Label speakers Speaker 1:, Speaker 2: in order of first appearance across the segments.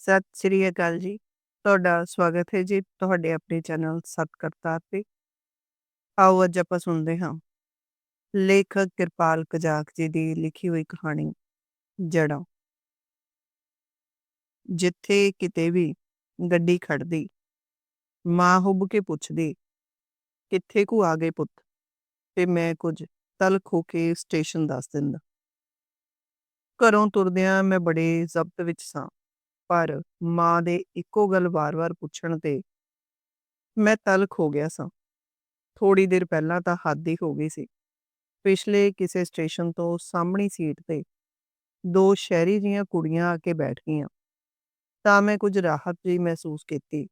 Speaker 1: ਸਤਿ ਸ੍ਰੀ ਅਕਾਲ ਜੀ। ਤੁਹਾਡਾ ਸਵਾਗਤ ਹੈ ਜੀ ਤੁਹਾਡੇ ਆਪਣੇ ਚੈਨਲ ਸਤਿਕਰਤਾਰ ਤੇ। ਆਓ ਅੱਜ ਆਪਾਂ ਸੁਣਦੇ ਹਾਂ ਲੇਖਕ ਕਿਰਪਾਲ ਕਜਾਕ ਜੀ ਦੀ ਲਿਖੀ ਹੋਈ ਕਹਾਣੀ ਜੜਾਂ। ਜਿੱਥੇ ਕਿਤੇ ਵੀ ਗੱਡੀ ਖੜਦੀ ਮਾਂ ਹੁੱਬ ਕੇ ਪੁੱਛਦੀ, ਕਿੱਥੇ ਕੁ ਆ ਗਏ ਪੁੱਤ ਤੇ ਮੈਂ ਕੁਝ ਤਲਖ ਹੋ ਕੇ ਸਟੇਸ਼ਨ ਦੱਸ ਦਿੰਦਾ ਘਰੋਂ ਤੁਰਦਿਆਂ ਮੈਂ ਬੜੇ ਜ਼ਬਤ ਵਿੱਚ ਸਾਂ ਪਰ ਮਾਂ ਦੇ ਇੱਕੋ ਗੱਲ ਵਾਰ-ਵਾਰ ਪੁੱਛਣ ਤੇ ਮੈਂ ਤਲਖ ਹੋ ਗਿਆ ਸਾਂ। ਥੋੜੀ ਦੇਰ ਪਹਿਲਾਂ ਤਾਂ ਹੱਦ ਹੀ ਹੋ ਗਈ ਸੀ। ਪਿਛਲੇ ਕਿਸੇ ਸਟੇਸ਼ਨ ਤੋਂ ਸਾਹਮਣੀ ਸੀਟ ਤੇ ਦੋ ਸ਼ਹਿਰੀ ਜੀਆਂ ਕੁੜੀਆਂ ਆ ਕੇ ਬੈਠ ਗਈਆਂ। ਤਾਂ ਮੈਂ ਕੁਝ ਰਾਹਤ ਜਿਹੀ ਮਹਿਸੂਸ ਕੀਤੀ।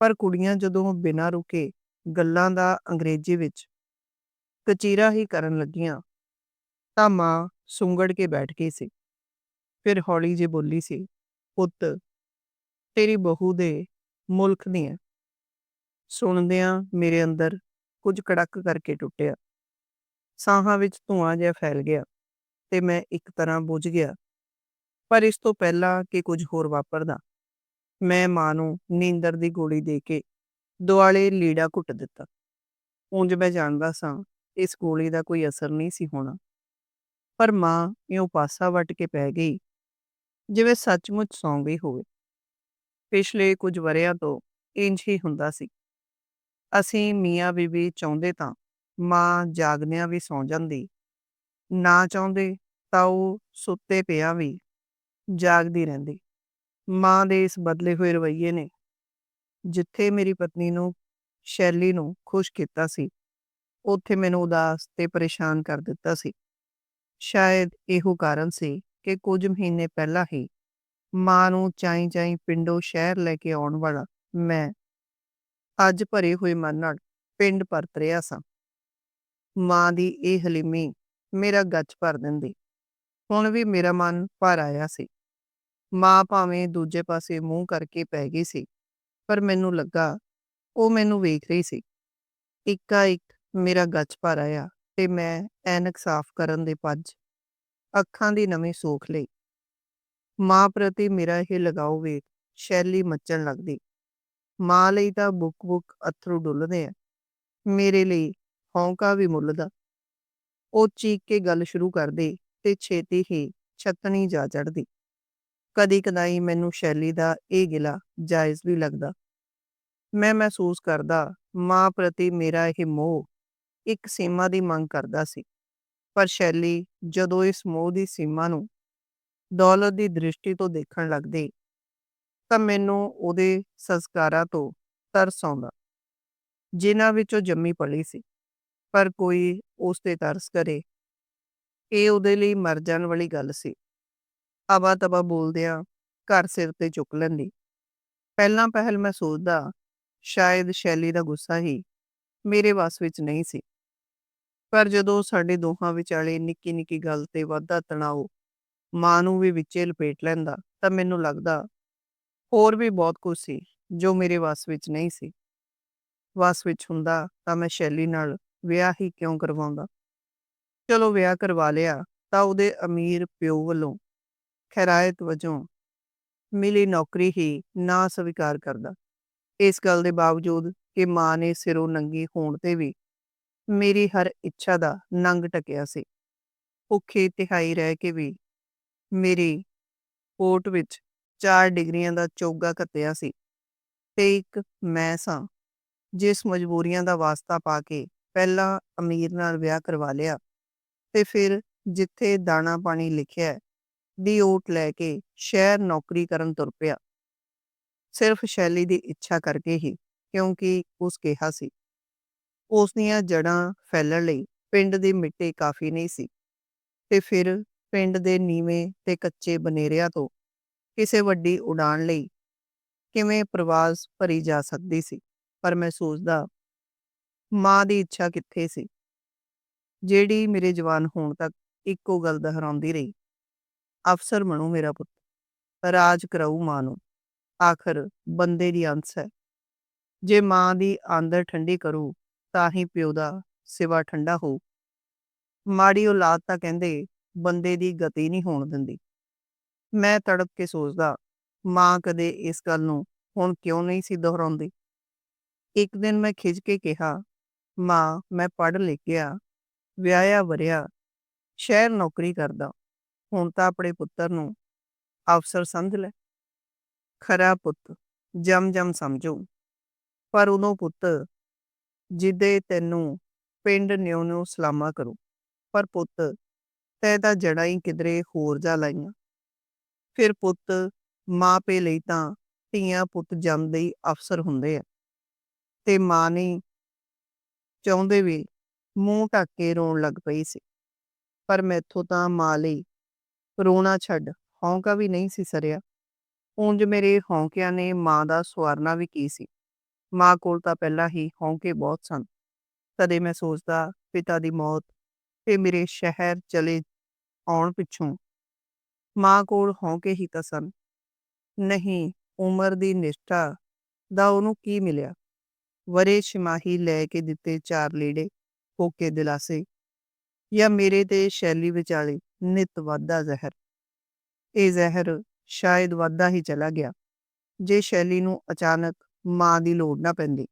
Speaker 1: ਪਰ ਕੁੜੀਆਂ ਜਦੋਂ ਬਿਨਾਂ ਰੁਕੇ ਗੱਲਾਂ ਦਾ ਅੰਗਰੇਜ਼ੀ ਵਿੱਚ ਕਚੀਰਾ ਹੀ ਕਰਨ ਲੱਗੀਆਂ ਤਾਂ ਮਾਂ ਸੁੰਗੜ ਕੇ ਬੈਠ ਗਈ ਸੀ। ਫਿਰ ਹੌਲੀ ਜਿਹੀ ਬੋਲੀ ਸੀ ਪੁੱਤ, ਤੇਰੀ ਬਹੂ ਦੇ ਮੁਲਕ ਦੀਆਂ ਸੁਣਦਿਆਂ ਮੇਰੇ ਅੰਦਰ ਕੁਝ ਕੜਕ ਕਰਕੇ ਟੁੱਟਿਆ। ਸਾਹਾਂ ਵਿੱਚ ਧੂਆਂ ਜਿਹਾ ਫੈਲ ਗਿਆ ਤੇ ਮੈਂ ਇੱਕ ਤਰ੍ਹਾਂ ਬੁੱਝ ਗਿਆ। ਪਰ ਇਸ ਤੋਂ ਪਹਿਲਾਂ ਕਿ ਕੁਝ ਹੋਰ ਵਾਪਰਦਾ, ਮੈਂ ਮਾਂ ਨੂੰ ਨੀਂਦਰ ਦੀ ਗੋਲੀ ਦੇ ਕੇ ਦੁਆਲੇ ਲੀੜਾ ਘੁੱਟ ਦਿੱਤਾ। ਉਂਝ ਮੈਂ ਜਾਣਦਾ ਸਾਂ, ਇਸ ਗੋਲੀ ਦਾ ਕੋਈ ਅਸਰ ਨਹੀਂ ਸੀ ਹੋਣਾ। ਪਰ ਮਾਂ ਇਉਂ ਪਾਸਾ ਵੱਟ ਕੇ ਪੈ ਗਈ ਜਿਵੇਂ ਸੱਚਮੁੱਚ ਸੌਂ ਗਈ ਹੋਵੇ। ਪਿਛਲੇ ਕੁਝ ਵਰਿਆਂ ਤੋਂ ਇੰਜ ਹੀ ਹੁੰਦਾ ਸੀ। ਅਸੀਂ ਮੀਆਂ ਬੀਬੀ ਚਾਹੁੰਦੇ ਤਾਂ ਮਾਂ ਜਾਗਦਿਆਂ ਵੀ ਸੌਂ ਜਾਂਦੀ। ਨਾ ਚਾਹੁੰਦੇ ਤਾਂ ਉਹ ਸੁੱਤੇ ਪਿਆ ਵੀ ਜਾਗਦੀ ਰਹਿੰਦੀ। ਮਾਂ ਦੇ ਇਸ ਬਦਲੇ ਹੋਏ ਰਵੱਈਏ ਨੇ ਜਿੱਥੇ ਮੇਰੀ ਪਤਨੀ ਨੂੰ, ਸ਼ੈਲੀ ਨੂੰ ਖੁਸ਼ ਕੀਤਾ ਸੀ, ਉੱਥੇ ਮੈਨੂੰ ਉਦਾਸ ਤੇ ਪਰੇਸ਼ਾਨ ਕਰ ਦਿੱਤਾ ਸੀ। ਸ਼ਾਇਦ ਇਹੋ ਕਾਰਨ ਸੀ ਕਿ ਕੁਝ ਮਹੀਨੇ ਪਹਿਲਾਂ ਹੀ ਮਾਂ ਨੂੰ ਚਾਈ ਚਾਈ ਪਿੰਡੋਂ ਸ਼ਹਿਰ ਲੈ ਕੇ ਆਉਣ ਵਾਲਾ ਮੈਂ ਅੱਜ ਭਰੇ ਹੋਏ ਮਨ ਨਾਲ ਪਿੰਡ ਪਰਤ ਰਿਹਾ ਸਾਂ। ਮਾਂ ਦੀ ਇਹ ਹਲੀਮੀ ਮੇਰਾ ਗੱਜ ਭਰ ਦਿੰਦੀ। ਹੁਣ ਵੀ ਮੇਰਾ ਮਨ ਭਰ ਆਇਆ ਸੀ। ਮਾਂ ਭਾਵੇਂ ਦੂਜੇ ਪਾਸੇ ਮੂੰਹ ਕਰਕੇ ਪੈ ਗਈ ਸੀ, ਪਰ ਮੈਨੂੰ ਲੱਗਾ ਉਹ ਮੈਨੂੰ ਵੇਖ ਰਹੀ ਸੀ। ਇੱਕਾ ਇੱਕ ਮੇਰਾ ਗੱਜ ਭਰ ਆਇਆ ਤੇ ਮੈਂ ਐਨਕ ਸਾਫ਼ ਕਰਨ ਦੇ ਪੱਜ ਅੱਖਾਂ ਦੀ ਨਵੀਂ ਸੋਖ ਲਈ। ਮਾਂ ਪ੍ਰਤੀ ਮੇਰਾ ਇਹ ਲਗਾਓ ਵੇਖ ਸ਼ੈਲੀ ਮੱਚਣ ਲੱਗਦੀ। ਮਾਂ ਲਈ ਤਾਂ ਬੁੱਕ-ਬੁੱਕ ਅਥਰੂ ਡੁੱਲਦੇ ਆ। ਮੇਰੇ ਲਈ ਹੌਂਕਾ ਵੀ ਮੁੱਲਦਾ। ਉਹ ਚੀਕ ਕੇ ਗੱਲ ਸ਼ੁਰੂ ਕਰਦੇ ਤੇ ਛੇਤੀ ਹੀ ਛਤਣੀ ਜਾ ਚੜਦੀ ਕਦੀ ਕਦਾਈ ਮੈਨੂੰ ਸ਼ੈਲੀ ਦਾ ਇਹ ਗਿਲਾ ਜਾਇਜ਼ ਵੀ ਲੱਗਦਾ। ਮੈਂ ਮਹਿਸੂਸ ਕਰਦਾ ਮਾਂ ਪ੍ਰਤੀ ਮੇਰਾ ਇਹ ਮੋਹ ਇੱਕ ਸੀਮਾ ਦੀ ਮੰਗ ਕਰਦਾ ਸੀ। ਪਰ ਸ਼ੈਲੀ ਜਦੋਂ ਇਸ ਮੋਹ ਦੀ ਸੀਮਾ ਨੂੰ ਦੌਲਤ ਦੀ ਦ੍ਰਿਸ਼ਟੀ ਤੋਂ ਦੇਖਣ ਲੱਗਦੀ, ਤਾਂ ਮੈਨੂੰ ਉਹਦੇ ਸੰਸਕਾਰਾਂ ਤੋਂ ਤਰਸ ਆਉਂਦਾ, ਜਿਨ੍ਹਾਂ ਵਿੱਚੋਂ ਜੰਮੀ ਪਲੀ ਸੀ। ਪਰ ਕੋਈ ਉਸ ਤੇ ਤਰਸ ਕਰੇ। ਇਹ ਉਹਦੇ ਲਈ ਮਰ ਜਾਣ ਵਾਲੀ ਗੱਲ ਸੀ। ਆਵਾ ਤਵਾ ਬੋਲਦਿਆਂ ਘਰ ਸਿਰ ਤੇ ਚੁੱਕ ਲੈਂਦੀ। ਪਹਿਲਾਂ ਪਹਿਲ ਮੈਂ ਸੋਚਦਾ, ਸ਼ਾਇਦ ਸ਼ੈਲੀ ਦਾ ਗੁੱਸਾ ਹੀ ਮੇਰੇ ਵੱਸ ਵਿੱਚ ਨਹੀਂ ਸੀ। ਪਰ ਜਦੋਂ ਸਾਡੇ ਦੋਹਾਂ ਵਿਚਾਲੇ ਨਿੱਕੀ ਨਿੱਕੀ ਗੱਲ ਤੇ ਵਾਧਾ ਤਣਾਓ, ਮਾਂ ਨੂੰ ਵੀ ਵਿੱਚੇ ਲਪੇਟ ਲੈਂਦਾ, ਤਾਂ ਮੈਨੂੰ ਲੱਗਦਾ ਹੋਰ ਵੀ ਬਹੁਤ ਕੁਝ ਸੀ ਜੋ ਮੇਰੇ ਵੱਸ ਵਿੱਚ ਨਹੀਂ ਸੀ। ਵੱਸ ਵਿੱਚ ਹੁੰਦਾ ਤਾਂ ਮੈਂ ਸ਼ੈਲੀ ਨਾਲ ਵਿਆਹ ਹੀ ਕਿਉਂ ਕਰਵਾਉਂਦਾ? ਚਲੋ ਵਿਆਹ ਕਰਵਾ ਲਿਆ ਤਾਂ ਉਹਦੇ ਅਮੀਰ ਪਿਓ ਵੱਲੋਂ ਖੈਰਾਇਤ ਵਜੋਂ ਮਿਲੀ ਨੌਕਰੀ ਹੀ ਨਾ ਸਵੀਕਾਰ ਕਰਦਾ। ਇਸ ਗੱਲ ਦੇ ਬਾਵਜੂਦ ਕਿ ਮਾਂ ਨੇ ਸਿਰੋਂ ਨੰਗੀ ਹੋਣ ਤੇ ਵੀ ਮੇਰੀ ਹਰ ਇੱਛਾ ਦਾ ਨੰਗ ਟਕਿਆ ਸੀ। ਭੁੱਖੇ ਤਿਹਾਈ ਰਹਿ ਕੇ ਵੀ ਮੇਰੀ ਕੋਟ ਵਿੱਚ 4 ਡਿਗਰੀਆਂ ਦਾ ਚੋਗਾ ਕੱਤਿਆ ਸੀ ਤੇ ਇੱਕ ਮੈਂ ਸਾਂ, ਜਿਸ ਮਜਬੂਰੀਆਂ ਦਾ ਵਾਸਤਾ ਪਾ ਕੇ ਪਹਿਲਾਂ ਅਮੀਰ ਨਾਲ ਵਿਆਹ ਕਰਵਾ ਲਿਆ ਤੇ ਫਿਰ ਜਿੱਥੇ ਦਾਣਾ ਪਾਣੀ ਲਿਖਿਆ ਦੀ ਓਟ ਲੈ ਕੇ ਸ਼ਹਿਰ ਨੌਕਰੀ ਕਰਨ ਤੁਰ ਪਿਆ। ਸਿਰਫ ਸ਼ੈਲੀ ਦੀ ਇੱਛਾ ਕਰਕੇ ਹੀ, ਕਿਉਂਕਿ ਉਸ ਕਿਹਾ ਸੀ ਉਸ ਦੀਆਂ ਜੜਾਂ ਫੈਲਣ ਲਈ ਪਿੰਡ ਦੀ ਮਿੱਟੀ ਕਾਫੀ ਨਹੀਂ ਸੀ। ਤੇ ਫਿਰ ਪਿੰਡ ਦੇ ਨੀਵੇਂ ਤੇ ਕੱਚੇ ਬਨੇਰਿਆਂ ਤੋਂ ਕਿਸੇ ਵੱਡੀ ਉਡਾਨ ਲਈ ਕਿਵੇਂ ਪ੍ਰਵਾਸ ਭਰੀ ਜਾ ਸਕਦੀ ਸੀ, ਪਰ ਮੈਂ ਸੋਚਦਾ ਮਾਂ ਦੀ ਇੱਛਾ ਕਿੱਥੇ ਸੀ? ਜਿਹੜੀ ਮੇਰੇ ਜਵਾਨ ਹੋਣ ਤੱਕ ਇੱਕੋ ਗੱਲ ਦੁਹਰਾਉਂਦੀ ਰਹੀ, ਅਫਸਰ ਬਣੂ ਮੇਰਾ ਪੁੱਤ, ਰਾਜ ਕਰਾਊ ਮਾਂ ਨੂੰ। ਆਖਰ ਬੰਦੇ ਦੀ ਅੰਸ ਹੈ। ਜੇ ਮਾਂ ਦੀ ਆਂਦਰ ਠੰਡੀ ਕਰੂ ਤਾਂ ਹੀ ਪਿਓ ਦਾ ਸਿਵਾ ਠੰਡਾ ਹੋ। ਮਾੜੀ ਔਲਾਦ ਤਾਂ ਕਹਿੰਦੇ ਬੰਦੇ ਦੀ ਗਤੀ ਨਹੀਂ ਹੋਣ ਦਿੰਦੀ। ਮੈਂ ਤੜਪ ਕੇ ਸੋਚਦਾ, ਮਾਂ ਕਦੇ ਇਸ ਗੱਲ ਨੂੰ ਹੁਣ ਕਿਉਂ ਨਹੀਂ ਸੀ ਦੁਹਰਾਉਂਦੀ? ਇੱਕ ਦਿਨ ਮੈਂ ਖਿੱਚ ਕੇ ਕਿਹਾ, ਮਾਂ, ਮੈਂ ਪੜ੍ਹ ਲਿਖਿਆ ਵਿਆਹਿਆ ਵਰਿਆ, ਸ਼ਹਿਰ ਨੌਕਰੀ ਕਰਦਾ, ਹੁਣ ਤਾਂ ਆਪਣੇ ਪੁੱਤਰ ਨੂੰ ਅਫਸਰ ਸਮਝ ਲੈ। ਖਰਾ ਪੁੱਤ ਜਮ ਜਮ ਸਮਝੋ, ਪਰ ਉਦੋਂ ਪੁੱਤ ਜਿੱਦੇ ਤੈਨੂੰ ਪਿੰਡ ਨਿਉ ਨਿਉ ਸਲਾਮਾ ਕਰੋ। ਪਰ ਪੁੱਤ, ਤੈ ਤਾਂ ਜੜਾਂ ਹੀ ਕਿਧਰੇ ਹੋਰ ਜਾ ਲਾਈਆਂ। ਫਿਰ ਪੁੱਤ ਮਾਂ ਪੇ ਲਈ ਤਾਂ ਧੀਆਂ ਪੁੱਤ ਜੰਮਦੇ ਹੀ ਅਫਸਰ ਹੁੰਦੇ ਆ। ਤੇ ਮਾਂ ਨੇ ਚਾਹੁੰਦੇ ਵੀ ਮੂੰਹ ਢੱਕ ਕੇ ਰੋਣ ਲੱਗ ਪਈ ਸੀ। ਪਰ ਮੈਥੋਂ ਤਾਂ ਮਾਂ ਲਈ ਰੋਣਾ ਛੱਡ ਹੌਂਕਾ ਵੀ ਨਹੀਂ ਸੀ ਸਰਿਆ। ਉਂਝ ਮੇਰੇ ਹੌਂਕਿਆਂ ਨੇ ਮਾਂ ਦਾ ਸਵਾਰਨਾ ਵੀ ਕੀ ਸੀ? ਮਾਂ ਕੋਲ ਤਾਂ ਪਹਿਲਾਂ ਹੀ ਹੌਂਕੇ ਬਹੁਤ ਸਨ। ਕਦੇ ਮੈਂ ਸੋਚਦਾ, ਪਿਤਾ ਦੀ ਮੌਤ ਤੇ ਮੇਰੇ ਸ਼ਹਿਰ ਚਲੇ ਆਉਣ ਪਿੱਛੋਂ ਮਾਂ ਕੋਲ ਹੌਂਕੇ ਹੀ ਤਾਂ ਸਨ। ਨਹੀਂ, ਉਮਰ ਦੀ ਨਿਸ਼ਠਾ ਦਾ ਉਹਨੂੰ ਕੀ ਮਿਲਿਆ? ਵਰੇ ਛਮਾਹੀ ਲੈ ਕੇ ਦਿੱਤੇ ਚਾਰ ਲੀੜੇ ਹੋਕੇ ਦਿਲਾਸੇ ਜਾਂ ਮੇਰੇ ਤੇ ਸ਼ੈਲੀ ਵਿਚਾਲੇ ਨਿਤ ਵਾਧਾ ਜ਼ਹਿਰ। ਇਹ ਜ਼ਹਿਰ ਸ਼ਾਇਦ ਵਾਧਾ ਹੀ ਚਲਾ ਗਿਆ, ਜੇ ਸ਼ੈਲੀ ਨੂੰ ਅਚਾਨਕ ਮਾਂ ਦੀ ਲੋੜ ਨਾ ਪੈਂਦੀ।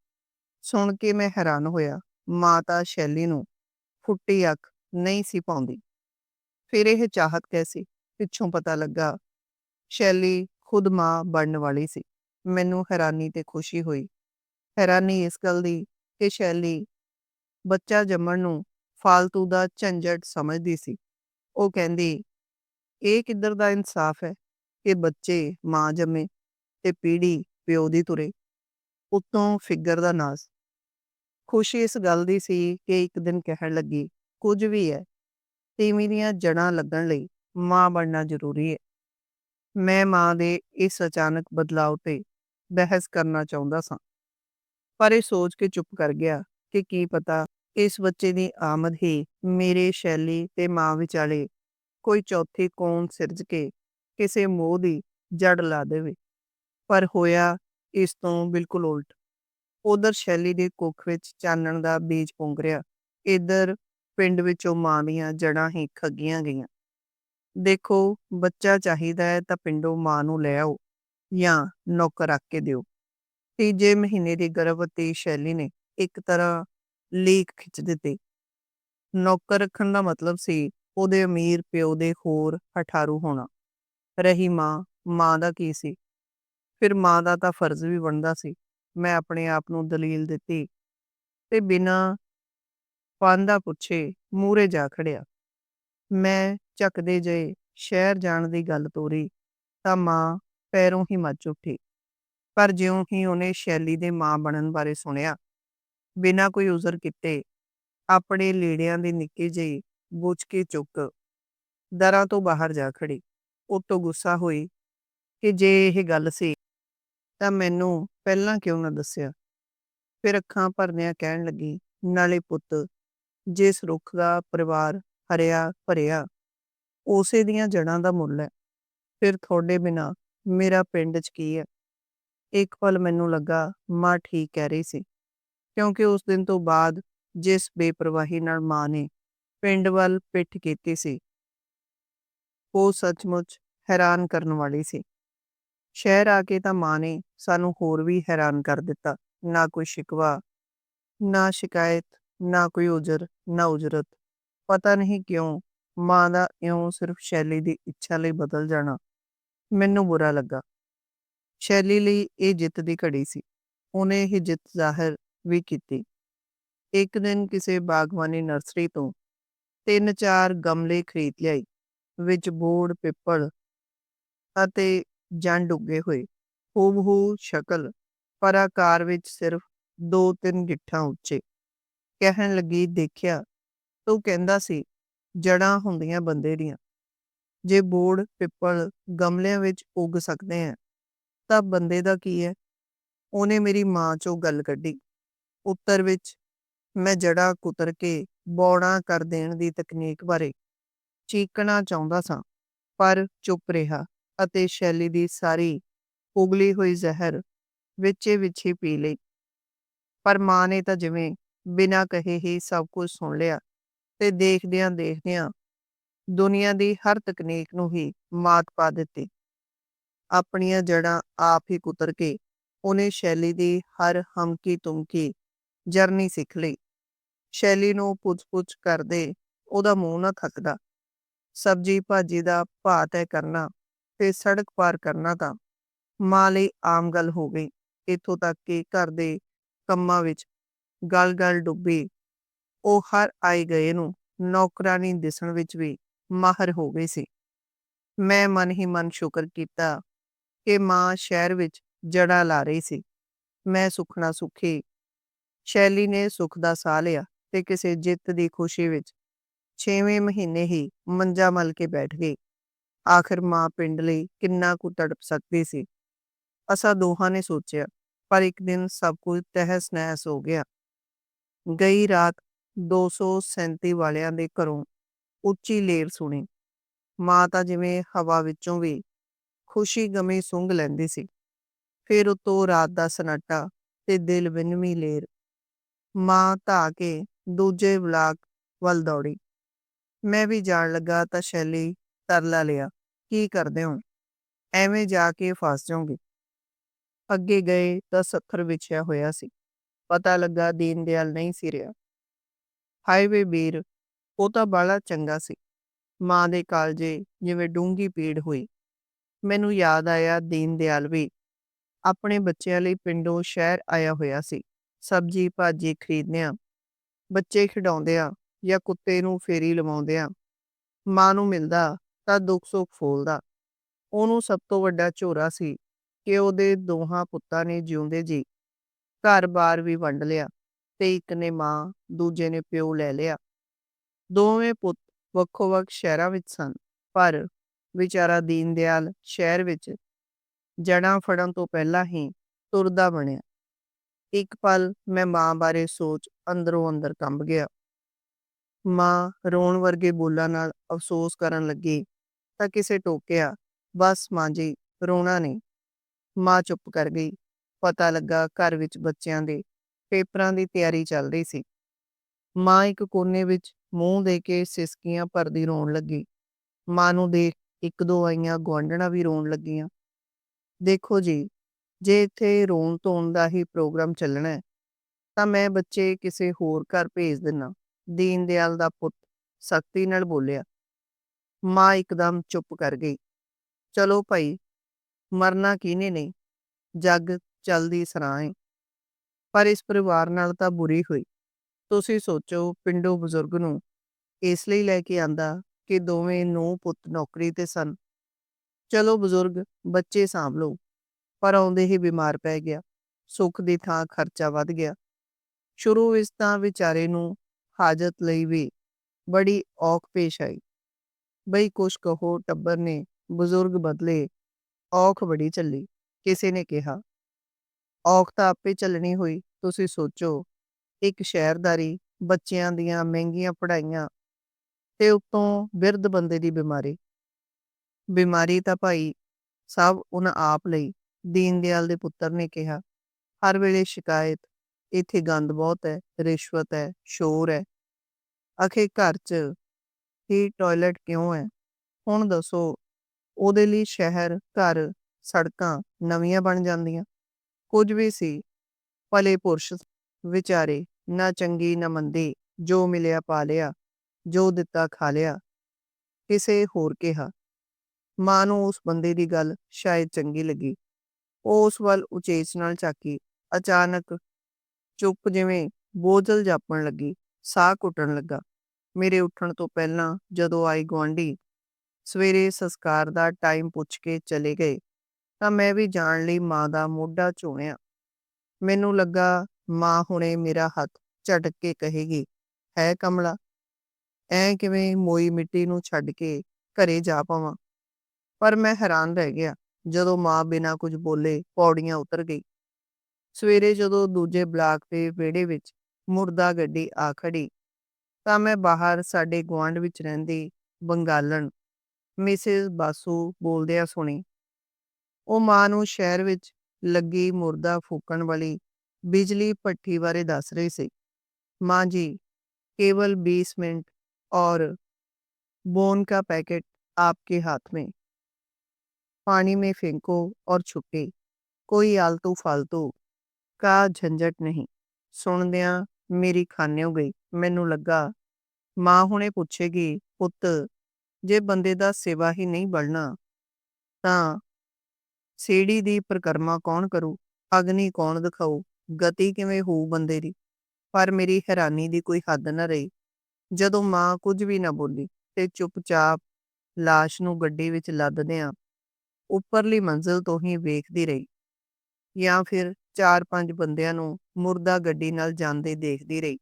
Speaker 1: ਸੁਣ ਕੇ ਮੈਂ ਹੈਰਾਨ ਹੋਇਆ, ਮਾਂ ਤਾਂ ਸ਼ੈਲੀ ਨੂੰ ਫੁੱਟੀ ਅੱਖ ਨਹੀਂ ਸੀ ਪਾਉਂਦੀ। ਫਿਰ ਇਹ ਚਾਹਤ ਕੈਸੀ? ਪਿੱਛੋਂ ਪਤਾ ਲੱਗਾ, ਸ਼ੈਲੀ ਖੁਦ ਮਾਂ ਬਣਨ ਵਾਲੀ ਸੀ। ਮੈਨੂੰ ਹੈਰਾਨੀ ਤੇ ਖੁਸ਼ੀ ਹੋਈ। ਹੈਰਾਨੀ ਇਸ ਗੱਲ ਦੀ ਕਿ ਸ਼ੈਲੀ ਬੱਚਾ ਜੰਮਣ ਨੂੰ ਫਾਲਤੂ ਦਾ ਝੰਜਟ ਸਮਝਦੀ ਸੀ। ਉਹ ਕਹਿੰਦੀ, ਇਹ ਕਿੱਧਰ ਦਾ ਇਨਸਾਫ ਹੈ ਕਿ ਬੱਚੇ ਮਾਂ ਜੰਮੇ ਤੇ ਪੀੜੀ ਪਿਓ ਦੀ ਤੁਰੇ? ਉਤੋਂ ਫਿਗਰ ਦਾ ਨਾਸ। ਖੁਸ਼ੀ ਇਸ ਗੱਲ ਦੀ ਸੀ ਕਿ ਇੱਕ ਦਿਨ ਕਹਿਣ ਲੱਗੀ, ਕੁਝ ਵੀ ਹੈ ਤੀਵੀਂ ਦੀਆਂ ਜੜਾਂ ਲੱਗਣ ਲਈ ਮਾਂ ਬਣਨਾ ਜ਼ਰੂਰੀ ਹੈ ਮੈਂ ਮਾਂ ਦੇ ਇਸ ਅਚਾਨਕ ਬਦਲਾਅ ਤੇ ਬਹਿਸ ਕਰਨਾ ਚਾਹੁੰਦਾ ਸਾਂ। ਪਰ ਇਹ ਸੋਚ ਕੇ ਚੁੱਪ ਕਰ ਗਿਆ ਕਿ ਕੀ ਪਤਾ ਇਸ ਬੱਚੇ ਦੀ ਆਮਦ ਹੀ ਮੇਰੇ ਸ਼ੈਲੀ ਤੇ ਮਾਂ ਵਿਚਾਲੇ ਕੋਈ ਚੌਥੀ ਕੌਣ ਸਿਰਜ ਕੇ ਕਿਸੇ ਮੋਹ ਦੀ ਜੜ ਲਾ ਦੇਵੇ। ਪਰ ਹੋਇਆ ਇਸ ਤੋਂ ਬਿਲਕੁਲ ਉਲਟ। ਉਧਰ ਸ਼ੈਲੀ ਦੇ ਕੁੱਖ ਵਿੱਚ ਚਾਨਣ ਦਾ ਬੀਜ ਪੁੰਗ ਰਿਹਾ, ਇਧਰ ਪਿੰਡ ਵਿੱਚੋਂ ਮਾਂ ਦੀਆਂ ਜੜਾਂ ਹੀ ਖੱਗੀਆਂ ਗਈਆਂ। ਦੇਖੋ, ਬੱਚਾ ਚਾਹੀਦਾ ਹੈ ਤਾਂ ਪਿੰਡੋਂ ਮਾਂ ਨੂੰ ਲੈ ਆਓ ਜਾਂ ਨੌਕਰ ਰੱਖ ਕੇ ਦਿਓ। ਤੀਜੇ ਮਹੀਨੇ ਦੀ ਗਰਭਵਤੀ ਸ਼ੈਲੀ ਨੇ ਇੱਕ ਤਰ੍ਹਾਂ ਲੀਕ ਖਿੱਚ ਦਿੱਤੀ। ਨੌਕਰ ਰੱਖਣ ਦਾ ਮਤਲਬ ਸੀ ਉਹਦੇ ਅਮੀਰ ਪਿਓ ਦੇ ਹੋਰ ਹਠਾਰੂ ਹੋਣਾ। ਰਹੀ ਮਾਂ ਮਾਂ ਦਾ ਕੀ ਸੀ? ਫਿਰ ਮਾਂ ਦਾ ਤਾਂ ਫਰਜ਼ ਵੀ ਬਣਦਾ ਸੀ। ਮੈਂ ਆਪਣੇ ਆਪ ਨੂੰ ਦਲੀਲ ਦਿੱਤੀ ਤੇ ਬਿਨਾਂ ਪਾਂਦਾ ਪੁੱਛੇ ਮੂਰੇ ਜਾ ਖੜਿਆ। ਮੈਂ ਚੱਕਦੇ ਜਏ ਸ਼ਹਿਰ ਜਾਣ ਦੀ ਗੱਲ ਤੋਰੀ ਤਾਂ ਮਾਂ ਪੈਰੋਂ ਹੀ ਮੱਚ ਉੱਠੀ। ਪਰ ਜਿਉਂ ਹੀ ਉਹਨੇ ਸ਼ੈਲੀ ਦੇ ਮਾਂ ਬਣਨ ਬਾਰੇ ਸੁਣਿਆ, ਬਿਨਾਂ ਕੋਈ ਉਜ਼ਰ ਕੀਤੇ ਆਪਣੇ ਲੀੜਿਆਂ ਦੀ ਨਿੱਕੀ ਜਿਹੀ ਬੁੱਝ ਕੇ ਚੁੱਕ ਦਰਾਂ ਤੋਂ ਬਾਹਰ ਜਾ ਖੜੀ ਉਤੋਂ ਗੁੱਸਾ ਹੋਈ ਕਿ ਜੇ ਇਹ ਗੱਲ ਸੀ ਤਾਂ ਮੈਨੂੰ ਪਹਿਲਾਂ ਕਿਉਂ ਨਾ ਦੱਸਿਆ? ਫਿਰ ਅੱਖਾਂ ਭਰਦਿਆਂ ਕਹਿਣ ਲੱਗੀ, ਨਾਲੇ ਪੁੱਤ, ਜਿਸ ਰੁੱਖ ਦਾ ਪਰਿਵਾਰ ਹਰਿਆ ਭਰਿਆ, ਉਸੇ ਦੀਆਂ ਜੜਾਂ ਦਾ ਮੁੱਲ ਹੈ। ਫਿਰ ਤੁਹਾਡੇ ਬਿਨਾ ਮੇਰਾ ਪਿੰਡ 'ਚ ਕੀ ਹੈ? ਇੱਕ ਪਲ ਮੈਨੂੰ ਲੱਗਾ, ਮਾਂ ਠੀਕ ਕਹਿ ਰਹੀ ਸੀ, ਕਿਉਂਕਿ ਉਸ ਦਿਨ ਤੋਂ ਬਾਅਦ ਜਿਸ ਬੇਪਰਵਾਹੀ ਨਾਲ ਮਾਂ ਨੇ ਪਿੰਡ ਵੱਲ ਪਿੱਠ ਕੀਤੀ ਸੀ, ਉਹ ਸੱਚਮੁੱਚ ਹੈਰਾਨ ਕਰਨ ਵਾਲੀ ਸੀ। ਸ਼ਹਿਰ ਆ ਕੇ ਤਾਂ ਮਾਂ ਨੇ ਸਾਨੂੰ ਹੋਰ ਵੀ ਹੈਰਾਨ ਕਰ ਦਿੱਤਾ, ਨਾ ਕੋਈ ਸ਼ਿਕਵਾ, ਨਾ ਸ਼ਿਕਾਇਤ, ਨਾ ਕੋਈ ਉਜਰ, ਨਾ ਉਜਰਤ। ਪਤਾ ਨਹੀਂ ਕਿਉਂ ਮਾਂ ਦਾ ਇਉਂ ਸਿਰਫ ਸ਼ੈਲੀ ਦੀ ਇੱਛਾ ਲਈ ਬਦਲ ਜਾਣਾ ਮੈਨੂੰ ਬੁਰਾ ਲੱਗਾ। ਸ਼ੈਲੀ ਲਈ ਇਹ ਜਿੱਤ ਦੀ ਘੜੀ ਸੀ। ਉਹਨੇ ਇਹ ਜਿੱਤ ਜ਼ਾਹਿਰ ਵੀ ਕੀਤੀ। ਇੱਕ ਦਿਨ ਕਿਸੇ ਬਾਗਵਾਨੀ ਨਰਸਰੀ ਤੋਂ ਤਿੰਨ ਚਾਰ ਗਮਲੇ ਖਰੀਦ ਲਿਆਈ, ਵਿੱਚ ਬੋੜ, ਪਿੱਪਲ ਅਤੇ ਜੰਡ ਉੱਗੇ ਹੋਏ। ਹੂਬਹੂ ਸ਼ਕਲ, ਪਰ ਆਕਾਰ ਵਿੱਚ ਸਿਰਫ ਦੋ ਤਿੰਨ ਗਿੱਠਾਂ ਉੱਚੇ। ਕਹਿਣ ਲੱਗੀ, ਦੇਖਿਆ, ਤੂੰ ਕਹਿੰਦਾ ਸੀ ਜੜਾਂ ਹੁੰਦੀਆਂ ਬੰਦੇ ਦੀਆਂ। ਜੇ ਬੋੜ, ਪਿੱਪਲ, ਗਮਲਿਆਂ ਵਿੱਚ ਉੱਗ ਸਕਦੇ ਆ ਤਾਂ ਬੰਦੇ ਦਾ ਕੀ ਹੈ ਉਹਨੇ ਮੇਰੀ ਮਾਂ ਚੋਂ ਗੱਲ ਕੱਢੀ। ਉੱਤਰ ਵਿੱਚ, ਮੈਂ ਜੜਾ ਕੁਤਰ ਕੇ ਬੌੜਾ ਕਰ ਦੇਣ ਦੀ ਤਕਨੀਕ ਬਾਰੇ ਚੀਕਣਾ ਚਾਹੁੰਦਾ ਸਾਂ, ਪਰ ਚੁੱਪ ਰਿਹਾ। ਅਤੇ ਸ਼ੈਲੀ ਦੀ ਸਾਰੀ ਉਗਲੀ ਹੋਈ ਜ਼ਹਿਰ ਵਿੱਚੇ ਵਿੱਚੇ ਪੀ ਲਈ। ਪਰ ਮਾਂ ਨੇ ਤਾਂ ਜਿਵੇਂ ਬਿਨਾਂ ਕਹੇ ਹੀ ਸਭ ਕੁਝ ਸੁਣ ਲਿਆ ਤੇ ਦੇਖਦਿਆਂ ਦੇਖਦਿਆਂ ਦੁਨੀਆ ਦੀ ਹਰ ਤਕਨੀਕ ਨੂੰ ਹੀ ਮਾਤ ਪਾ ਦਿੱਤੀ। ਆਪਣੀਆਂ ਜੜ੍ਹਾਂ ਆਪ ਹੀ ਕੁਤਰ ਕੇ ਉਹਨੇ ਸ਼ੈਲੀ ਦੀ ਹਰ ਹਮਕੀ ਤੁਮਕੀ ਜਰਨੀ ਸਿੱਖ ਲਈ। ਸ਼ੈਲੀ ਨੂੰ ਪੁੱਛ-ਪੁੱਛ ਕਰਦੇ ਉਹਦਾ ਮੂੰਹ ਨਾ ਥੱਕਦਾ। ਸਬਜੀ ਭਾਜੀ ਦਾ ਭਾਅ ਤੈਅ ਕਰਨਾ ਤੇ ਸੜਕ ਪਾਰ ਕਰਨਾ ਤਾਂ ਮਾਂ ਲਈ ਆਮ ਗੱਲ ਹੋ ਗਈ। ਇੱਥੋਂ ਤੱਕ ਕਿ ਘਰ ਦੇ ਕੰਮਾਂ ਵਿੱਚ ਗਲ-ਗਲ ਡੁੱਬੀ। ਉਹ ਹਰ ਆਏ ਗਏ ਨੂੰ ਨੌਕਰਾਨੀ ਦਿਸਣ ਵਿੱਚ ਵੀ ਮਾਹਰ ਹੋ ਗਈ ਸੀ। ਮੈਂ ਮਨ ਹੀ ਮਨ ਸ਼ੁਕਰ ਕੀਤਾ ਕਿ ਮਾਂ ਸ਼ਹਿਰ ਵਿੱਚ ਜੜ੍ਹਾਂ ਲਾ ਰਹੀ ਸੀ। ਮੈਂ ਸੁਖਣਾ ਸੁਖੀ, ਸ਼ੈਲੀ ਨੇ ਸੁਖ ਦਾ ਸਾਹ ਲਿਆ ਤੇ ਕਿਸੇ ਜਿੱਤ ਦੀ ਖੁਸ਼ੀ ਵਿੱਚ 6ਵੇਂ ਮਹੀਨੇ ਹੀ ਮੰਜਾ ਮਲ ਕੇ ਬੈਠ ਗਈ। ਆਖਰ ਮਾਂ ਪਿੰਡ ਲਈ ਕਿੰਨਾ ਕੁ ਤੜਪ ਸਕਦੀ ਸੀ। ਅਸਾਂ ਦੋਹਾਂ ਨੇ ਸੋਚਿਆ, ਪਰ ਇੱਕ ਦਿਨ ਸਭ ਕੁਝ ਤਹਿਸ ਨਹਿਸ ਹੋ ਗਿਆ। ਗਈ ਰਾਤ 237 ਵਾਲਿਆਂ ਦੇ ਘਰੋਂ ਉੱਚੀ ਲੇਰ ਸੁਣੀ। ਮਾਂ ਤਾਂ ਜਿਵੇਂ ਹਵਾ ਵਿੱਚੋਂ ਵੀ ਖੁਸ਼ੀ ਗਮੀ ਸੁੰਘ ਲੈਂਦੀ ਸੀ। ਫਿਰ ਉਤੋਂ ਰਾਤ ਦਾ ਸਨਾਟਾ ਤੇ ਦਿਲ ਵਿਨਵੀ ਲੇਰ। ਮਾਂ ਧਾ ਕੇ ਦੂਜੇ ਬਲਾਕ ਵੱਲ ਦੌੜੀ। ਮੈਂ ਵੀ ਜਾਣ ਲੱਗਾ ਤਾਂ ਸ਼ੈਲੀ ਤਰਲਾ ਲਿਆ। ਕੀ ਕਰਦੇ ਹੋ? ਐਵੇਂ ਜਾ ਕੇ ਫਸ ਜਾਓਗੇ। ਅੱਗੇ ਗਏ ਤਾਂ ਸੱਖਰ ਵਿਛਿਆ ਹੋਇਆ ਸੀ। ਪਤਾ ਲੱਗਾ ਦੀਨ ਦਿਆਲ ਨਹੀਂ ਸੀ ਰਿਹਾ। ਹਾਈਵੇ ਵੀਰ ਉਹ ਤਾਂ ਬਾਲਾ ਚੰਗਾ ਸੀ। ਮਾਂ ਦੇ ਕਾਲਜੇ ਜਿਵੇਂ ਡੂੰਗੀ ਪੀੜ ਹੋਈ। ਮੈਨੂੰ ਯਾਦ ਆਇਆ ਦੀਨ ਦਿਆਲ ਵੀ ਆਪਣੇ ਬੱਚਿਆਂ ਲਈ ਪਿੰਡੋਂ ਸ਼ਹਿਰ ਆਇਆ ਹੋਇਆ ਸੀ। ਸਬਜੀ ਭਾਜੀ ਖਰੀਦਨਿਆਂ ਬੱਚੇ ਖਿਡਾਉਂਦਿਆਂ ਜਾਂ ਕੁੱਤੇ ਨੂੰ ਫੇਰੀ ਲਵਾਉਂਦਿਆਂ। ਮਾਂ ਨੂੰ ਮਿਲਦਾ ਤਾਂ ਦੁੱਖ ਸੁੱਖ ਫੋਲਦਾ। ਉਹਨੂੰ ਸਭ ਤੋਂ ਵੱਡਾ ਝੋਰਾ ਸੀ ਕਿ ਉਹਦੇ ਦੋਹਾਂ ਪੁੱਤਾਂ ਨੇ ਜਿਉਂਦੇ ਜੀ। ਘਰ-ਬਾਰ ਵੀ ਵੰਡ ਲਿਆ ਤੇ ਇੱਕ ਨੇ ਮਾਂ, ਦੂਜੇ ਨੇ ਪਿਓ ਲੈ ਲਿਆ। ਦੋਵੇਂ ਪੁੱਤ ਵੱਖੋ-ਵੱਖ ਸ਼ਹਿਰਾਂ ਵਿੱਚ ਸਨ, ਪਰ ਵਿਚਾਰਾ ਦੀਨ ਦਿਆਲ ਸ਼ਹਿਰ ਵਿੱਚ ਜੜਾਂ ਫੜਨ ਤੋਂ ਪਹਿਲਾਂ ਹੀ ਤੁਰਦਾ ਬਣਿਆ। ਇੱਕ ਪਲ ਮੈਂ ਮਾਂ ਬਾਰੇ ਸੋਚ ਅੰਦਰੋਂ ਅੰਦਰ ਕੰਬ ਗਿਆ। ਮਾਂ ਰੋਣ ਵਰਗੇ ਬੋਲਾਂ ਨਾਲ ਅਫਸੋਸ ਕਰਨ ਲੱਗੀ ਤਾਂ ਕਿਸੇ ਟੋਕਿਆ, ਬਸ ਮਾਂ ਜੀ, ਰੋਣਾ ਨਹੀਂ। ਮਾਂ ਚੁੱਪ ਕਰ ਗਈ। ਪਤਾ ਲੱਗਾ ਘਰ ਵਿੱਚ ਬੱਚਿਆਂ ਦੇ ਪੇਪਰਾਂ ਦੀ ਤਿਆਰੀ ਚੱਲ ਰਹੀ ਸੀ। ਮਾਂ ਇੱਕ ਕੋਨੇ ਵਿੱਚ ਮੂੰਹ ਦੇ ਕੇ ਸਿਸਕੀਆਂ ਭਰਦੀ ਰੋਣ ਲੱਗੀ। ਮਾਂ ਨੂੰ ਦੇਖ ਇੱਕ ਦੋ ਆਈਆਂ ਗੁਆਂਢਣਾ ਵੀ ਰੋਣ ਲੱਗੀਆਂ। ਦੇਖੋ ਜੀ, ਜੇ ਇੱਥੇ ਰੋਣ ਧੋਣ ਦਾ ਹੀ ਪ੍ਰੋਗਰਾਮ ਚੱਲਣਾ ਹੈ, ਤਾਂ ਮੈਂ ਬੱਚੇ ਕਿਸੇ ਹੋਰ ਘਰ ਭੇਜ ਦਿੰਨਾ। ਦੀਨ ਦਿਆਲ ਦਾ ਪੁੱਤ ਸਖਤੀ ਨਾਲ ਬੋਲਿਆ। ਮਾਂ ਇੱਕਦਮ ਚੁੱਪ ਕਰ ਗਈ। ਚਲੋ ਭਾਈ, ਮਰਨਾ ਕਿਹਨੇ ਨਹੀਂ ਜੱਗ ਚਲਦੀ ਸਰਾਏ। ਪਰ ਇਸ ਪਰਿਵਾਰ ਨਾਲ ਤਾਂ ਬੁਰੀ ਹੋਈ। ਤੁਸੀਂ ਸੋਚੋ ਪਿੰਡੋਂ ਬਜ਼ੁਰਗ ਨੂੰ ਇਸ ਲਈ ਲੈ ਕੇ ਆਂਦਾ ਕਿ ਦੋਵੇਂ ਨੂੰ ਪੁੱਤ ਨੌਕਰੀ ਤੇ ਸਨ। ਚਲੋ ਬਜ਼ੁਰਗ, ਬੱਚੇ ਸਾਂਭ ਲਓ। ਪਰ ਆਉਂਦੇ ਹੀ ਬਿਮਾਰ ਪੈ ਗਿਆ। ਸੁੱਖ ਦੀ ਥਾਂ ਖਰਚਾ ਵੱਧ ਗਿਆ। ਸ਼ੁਰੂ ਵਿੱਚ ਤਾਂ ਵਿਚਾਰੇ ਨੂੰ ਹਾਜਤ ਲਈ ਵੀ ਬੜੀ ਔਖ ਪੇਸ਼ ਆਈ। ਬਈ ਕੁਛ ਕਹੋ, ਟੱਬਰ ਨੇ, ਬਜ਼ੁਰਗ ਬਦਲੇ, ਔਖ ਬੜੀ ਚੱਲੀ ਕਿਸੇ ਨੇ ਕਿਹਾ। ਔਖ ਤਾਂ ਆਪੇ ਚੱਲਣੀ ਹੋਈ, ਤੁਸੀਂ ਸੋਚੋ। ਇੱਕ ਸ਼ਹਿਰਦਾਰੀ, ਬੱਚਿਆਂ ਦੀਆਂ ਮਹਿੰਗੀਆਂ ਪੜ੍ਹਾਈਆਂ, ਤੇ ਉਤੋਂ ਬਿਰਧ ਬੰਦੇ ਦੀ ਬਿਮਾਰੀ। ਬਿਮਾਰੀ ਤਾਂ ਭਾਈ ਸਭ ਉਹਨਾਂ ਆਪ ਲਈ ਦੀਨ ਦਿਆਲ ਦੇ ਪੁੱਤਰ ਨੇ ਕਿਹਾ। ਹਰ ਵੇਲੇ ਸ਼ਿਕਾਇਤ, ਇੱਥੇ ਗੰਦ ਬਹੁਤ ਹੈ, ਰਿਸ਼ਵਤ ਹੈ, ਸ਼ੋਰ ਹੈ। ਅਖੇ ਘਰ 'ਚ ਹੀ ਟਾਇਲਟ ਕਿਉਂ ਹੈ? ਹੁਣ ਦੱਸੋ, ਉਹਦੇ ਲਈ ਸ਼ਹਿਰ, ਘਰ, ਸੜਕਾਂ ਨਵੀਆਂ ਬਣ ਜਾਂਦੀਆਂ। ਕੁਝ ਵੀ ਸੀ। ਭਲੇ ਪੁਰਸ਼ ਵਿਚਾਰੇ ਨਾ ਚੰਗੀ ਨਾ ਮੰਦੀ, ਜੋ ਮਿਲਿਆ ਪਾ ਲਿਆ, ਜੋ ਦਿੱਤਾ ਖਾ ਲਿਆ, ਕਿਸੇ ਹੋਰ ਕਿਹਾ। ਮਾਂ ਨੂੰ ਉਸ ਬੰਦੇ ਦੀ ਗੱਲ ਸ਼ਾਇਦ ਚੰਗੀ ਲੱਗੀ। ਉਹ ਉਸ ਵੱਲ ਉਚੇਚ ਨਾਲ ਝਾਕੀ, ਅਚਾਨਕ ਚੁੱਪ ਜਿਵੇਂ ਬੋਝਲ ਜਾਪਣ ਲੱਗੀ, ਸਾਹ ਘੁੱਟਣ ਲੱਗਾ। ਮੇਰੇ ਉੱਠਣ ਤੋਂ ਪਹਿਲਾਂ ਜਦੋਂ ਆਈ ਗੁਆਂਢੀ, ਸਵੇਰੇ ਸੰਸਕਾਰ ਦਾ ਟਾਈਮ ਪੁੱਛ ਕੇ ਚਲੇ ਗਏ, ਤਾਂ ਮੈਂ ਵੀ ਜਾਣ ਲਈ ਮਾਂ ਦਾ ਮੋਢਾ ਝੋਣਿਆ ਮੈਨੂੰ ਲੱਗਾ, ਮਾਂ ਹੁਣੇ ਮੇਰਾ ਹੱਥ ਝਟਕ ਕੇ ਕਹੇਗੀ, ਹੈ ਕਮਲਾ, ਐ ਕਿਵੇਂ ਮੋਈ ਮਿੱਟੀ ਨੂੰ ਛੱਡ ਕੇ ਘਰੇ ਜਾ ਪਾਵਾਂ ਪਰ ਮੈਂ ਹੈਰਾਨ ਰਹਿ ਗਿਆ ਜਦੋਂ ਮਾਂ ਬਿਨਾਂ ਕੁਝ ਬੋਲੇ ਪੌੜੀਆਂ ਉਤਰ ਗਈ। ਸਵੇਰੇ ਜਦੋਂ ਦੂਜੇ ਬਲਾਕ ਦੇ ਵਿਹੜੇ ਵਿੱਚ ਮੁਰਦਾ ਗੱਡੀ ਆ ਖੜੀ ਤਾਂ ਮੈਂ ਬਾਹਰ ਸਾਡੇ ਗੁਆਂਢ ਵਿੱਚ ਰਹਿੰਦੀ ਬੰਗਾਲਣ ਮਿਸਿਸ ਬਾਸੂ ਬੋਲਦਿਆਂ ਸੁਣੀ ਉਹ ਮਾਂ ਨੂੰ ਸ਼ਹਿਰ ਵਿੱਚ ਲੱਗੀ ਮੁਰਦਾ ਫੂਕਣ ਵਾਲੀ ਬਿਜਲੀ ਭੱਠੀ ਬਾਰੇ ਦੱਸ ਰਹੀ ਸੀ ਮਾਂ ਜੀ केवल 20 मिनट और बोन का पैकेट आपके हाथ में पानी में फेंको और छुट्टी ਕੋਈ ਆਲਤੂ ਫਾਲਤੂ ਕਾ ਝੰਜਟ ਨਹੀਂ ਸੁਣਦਿਆਂ ਮੇਰੀ ਖਾਨਿਓ ਗਈ। ਮੈਨੂੰ ਲੱਗਾ, ਮਾਂ ਹੁਣੇ ਪੁੱਛੇਗੀ, ਪੁੱਤ, ਜੇ ਬੰਦੇ ਦਾ ਸੇਵਾ ਹੀ ਨਹੀਂ ਬਣਨਾ ਤਾਂ ਸੀੜੀ ਦੀ ਪ੍ਰਕਰਮਾ ਕੌਣ ਕਰੂ? ਅਗਨੀ ਕੌਣ ਦਿਖਾਊ? ਗਤੀ ਕਿਵੇਂ ਹੋਊ ਬੰਦੇ ਦੀ? ਪਰ ਮੇਰੀ ਹੈਰਾਨੀ ਦੀ ਕੋਈ ਹੱਦ ਨਾ ਰਹੀ। ਜਦੋਂ ਮਾਂ ਕੁਝ ਵੀ ਨਾ ਬੋਲੀ ਤੇ ਚੁੱਪਚਾਪ ਲਾਸ਼ ਨੂੰ ਗੱਡੀ ਵਿੱਚ ਲੱਦਦਿਆਂ ਉੱਪਰਲੀ ਮੰਜ਼ਿਲ ਤੋਂ ਹੀ ਵੇਖਦੀ ਰਹੀ ਜਾਂ ਫਿਰ ਚਾਰ ਪੰਜ ਬੰਦਿਆਂ ਨੂੰ ਮੁਰਦਾ ਗੱਡੀ ਨਾਲ ਜਾਂਦੇ ਦੇਖਦੀ ਰਹੀ।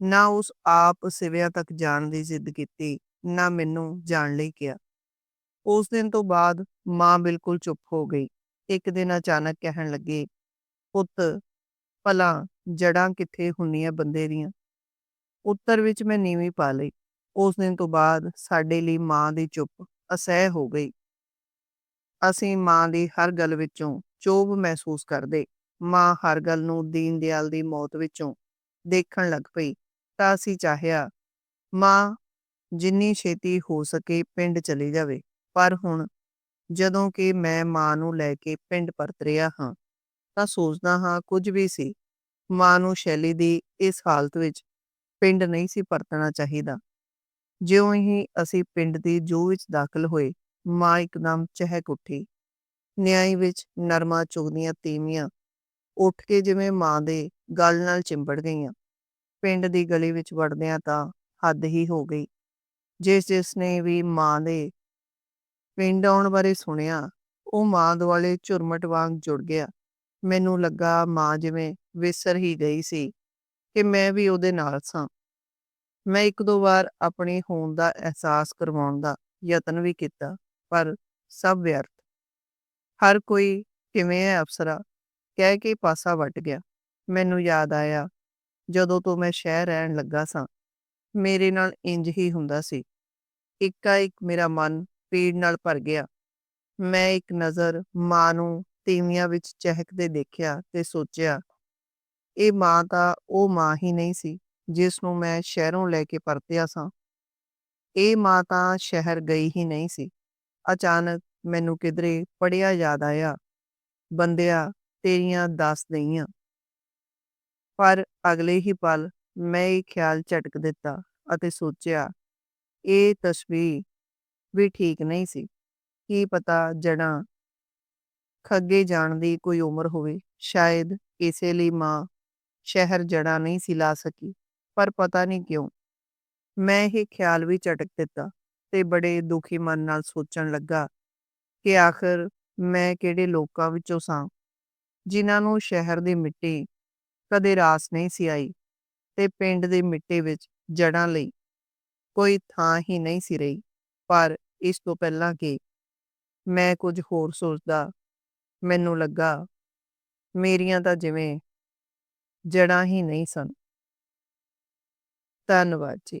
Speaker 1: ਨਾ ਉਸ ਆਪ ਸਿਵਿਆਂ ਤੱਕ ਜਾਣ ਦੀ ਜ਼ਿੱਦ ਕੀਤੀ, ਨਾ ਮੈਨੂੰ ਜਾਣ ਲਈ ਕਿਹਾ। ਉਸ ਦਿਨ ਤੋਂ ਬਾਅਦ ਮਾਂ ਬਿਲਕੁਲ ਚੁੱਪ ਹੋ ਗਈ। ਇੱਕ ਦਿਨ ਅਚਾਨਕ ਕਹਿਣ ਲੱਗੇ, ਪੁੱਤ, ਭਲਾ ਜੜਾਂ ਕਿੱਥੇ ਹੁੰਦੀਆਂ ਬੰਦੇ ਦੀਆਂ? ਉੱਤਰ ਵਿੱਚ ਮੈਂ ਨੀਵੀਂ ਪਾ ਲਈ। ਉਸ ਦਿਨ ਤੋਂ ਬਾਅਦ ਸਾਡੇ ਲਈ ਮਾਂ ਦੀ ਚੁੱਪ ਅਸਹਿ ਹੋ ਗਈ। ਅਸੀਂ ਮਾਂ ਦੀ ਹਰ ਗੱਲ ਵਿੱਚੋਂ ਚੋਬ ਮਹਿਸੂਸ ਕਰਦੇ। ਮਾਂ ਹਰ ਗੱਲ ਨੂੰ ਦੀਨ ਦਿਆਲ ਦੀ ਮੌਤ ਵਿੱਚੋਂ ਦੇਖਣ ਲੱਗ ਪਈ, ਤਾਂ ਅਸੀਂ ਚਾਹਿਆ, ਮਾਂ, ਜਿੰਨੀ ਛੇਤੀ ਹੋ ਸਕੇ ਪਿੰਡ ਚਲੀ ਜਾਵੇ, ਪਰ ਹੁਣ ਜਦੋਂ ਕਿ ਮੈਂ ਮਾਂ ਨੂੰ ਲੈ ਕੇ ਪਿੰਡ ਪਰਤ ਰਿਹਾ ਹਾਂ, ਤਾਂ ਸੋਚਦਾ ਹਾਂ ਕੁਝ ਵੀ ਸੀ। ਮਾਂ ਨੂੰ ਸ਼ੈਲੀ ਦੀ ਇਸ ਹਾਲਤ ਵਿੱਚ ਪਿੰਡ ਨਹੀਂ ਸੀ ਪਰਤਣਾ ਚਾਹੀਦਾ। ਜਿਉਂ ਹੀ ਅਸੀਂ ਪਿੰਡ ਦੀ ਜੂ ਵਿੱਚ ਦਾਖਲ ਹੋਏ ਮਾਂ ਇੱਕਦਮ ਚਹਿਕ ਉੱਠੀ। ਨਿਆਈ ਵਿੱਚ ਨਰਮਾ ਚੁਗਦੀਆਂ ਤੀਵੀਆਂ ਉੱਠ ਕੇ ਜਿਵੇਂ ਮਾਂ ਦੇ ਗਲ ਨਾਲ ਚਿੰਬੜ ਗਈਆਂ। ਪਿੰਡ ਦੀ ਗਲੀ ਵਿੱਚ ਵੜਦਿਆਂ ਤਾਂ ਹੱਦ ਹੀ ਹੋ ਗਈ। ਜਿਸ ਜਿਸ ਨੇ ਵੀ ਮਾਂ ਦੇ ਪਿੰਡ ਆਉਣ ਬਾਰੇ ਸੁਣਿਆ, ਉਹ ਮਾਂ ਦੁਆਲੇ ਝੁਰਮਟ ਵਾਂਗ ਜੁੜ ਗਿਆ। ਮੈਨੂੰ ਲੱਗਾ ਮਾਂ ਜਿਵੇਂ ਵਿਸਰ ਹੀ ਗਈ ਸੀ ਕਿ ਮੈਂ ਵੀ ਉਹਦੇ ਨਾਲ ਸਾਂ। ਮੈਂ ਇੱਕ ਦੋ ਵਾਰ ਆਪਣੀ ਹੋਣ ਦਾ ਅਹਿਸਾਸ ਕਰਵਾਉਣ ਦਾ ਯਤਨ ਵੀ ਕੀਤਾ। ਪਰ ਸਭ ਵਿਅਰਥ। ਹਰ ਕੋਈ ਕਿਵੇਂ ਹੈ ਅਫਸਰਾ? ਕਹਿ ਕੇ ਪਾਸਾ ਵੱਟ ਗਿਆ। ਮੈਨੂੰ ਯਾਦ ਆਇਆ, ਜਦੋਂ ਤੋਂ ਮੈਂ ਸ਼ਹਿਰ ਰਹਿਣ ਲੱਗਾ ਸਾਂ, ਮੇਰੇ ਨਾਲ ਇੰਜ ਹੀ ਹੁੰਦਾ ਸੀ। ਇੱਕਾ ਇੱਕ ਮੇਰਾ ਮਨ ਪੀੜ ਨਾਲ ਭਰ ਗਿਆ। ਮੈਂ ਇੱਕ ਨਜ਼ਰ ਮਾਂ ਨੂੰ ਤੀਵੀਆਂ ਵਿੱਚ ਚਹਿਕਦੇ ਦੇਖਿਆ ਤੇ ਸੋਚਿਆ, ਇਹ ਮਾਂ ਤਾਂ ਉਹ ਮਾਂ ਹੀ ਨਹੀਂ ਸੀ, ਜਿਸ ਨੂੰ ਮੈਂ ਸ਼ਹਿਰੋਂ ਲੈ ਕੇ ਪਰਤਿਆ ਸਾਂ। ਇਹ ਮਾਂ ਤਾਂ ਸ਼ਹਿਰ ਗਈ ਹੀ ਨਹੀਂ ਸੀ। ਅਚਾਨਕ ਮੈਨੂੰ ਕਿਧਰੇ ਪੜਿਆ ਯਾਦ ਆਇਆ, ਬੰਦਿਆ ਤੇਰੀਆਂ ਦੱਸ ਦਈਆਂ। ਪਰ ਅਗਲੇ ਹੀ ਪਲ ਮੈਂ ਇਹ ਖਿਆਲ ਝਟਕ ਦਿੱਤਾ ਅਤੇ ਸੋਚਿਆ, ਇਹ ਤਸਵੀਰ ਵੀ ਠੀਕ ਨਹੀਂ ਸੀ। ਕੀ ਪਤਾ ਜੜਾਂ ਖੱਗੇ ਜਾਣ ਦੀ ਕੋਈ ਉਮਰ ਹੋਵੇ, ਸ਼ਾਇਦ ਇਸੇ ਲਈ ਮਾਂ ਸ਼ਹਿਰ ਜੜਾਂ ਨਹੀਂ ਸੀ ਲਾ ਸਕੀ, ਪਰ ਪਤਾ ਨਹੀਂ ਕਿਉਂ ਮੈਂ ਇਹ ਖਿਆਲ ਵੀ ਝਟਕ ਦਿੱਤਾ। ਤੇ ਬੜੇ ਦੁਖੀ ਮਨ ਨਾਲ ਸੋਚਣ ਲੱਗਾ ਕਿ ਆਖਰ ਮੈਂ ਕਿਹੜੇ ਲੋਕਾਂ ਵਿੱਚੋਂ ਸਾਂ? ਜਿਨ੍ਹਾਂ ਨੂੰ ਸ਼ਹਿਰ ਦੀ ਮਿੱਟੀ ਕਦੇ ਰਾਸ ਨਹੀਂ ਸੀ ਆਈ ਤੇ ਪਿੰਡ ਦੀ ਮਿੱਟੀ ਵਿੱਚ ਜੜਾਂ ਲਈ ਕੋਈ ਥਾਂ ਹੀ ਨਹੀਂ ਸੀ ਰਹੀ। ਪਰ ਇਸ ਤੋਂ ਪਹਿਲਾਂ ਕਿ ਮੈਂ ਕੁਝ ਹੋਰ ਸੋਚਦਾ, ਮੈਨੂੰ ਲੱਗਾ ਮੇਰੀਆਂ ਤਾਂ ਜਿਵੇਂ ਜੜਾਂ ਹੀ ਨਹੀਂ ਸਨ। ਧੰਨਵਾਦ ਜੀ।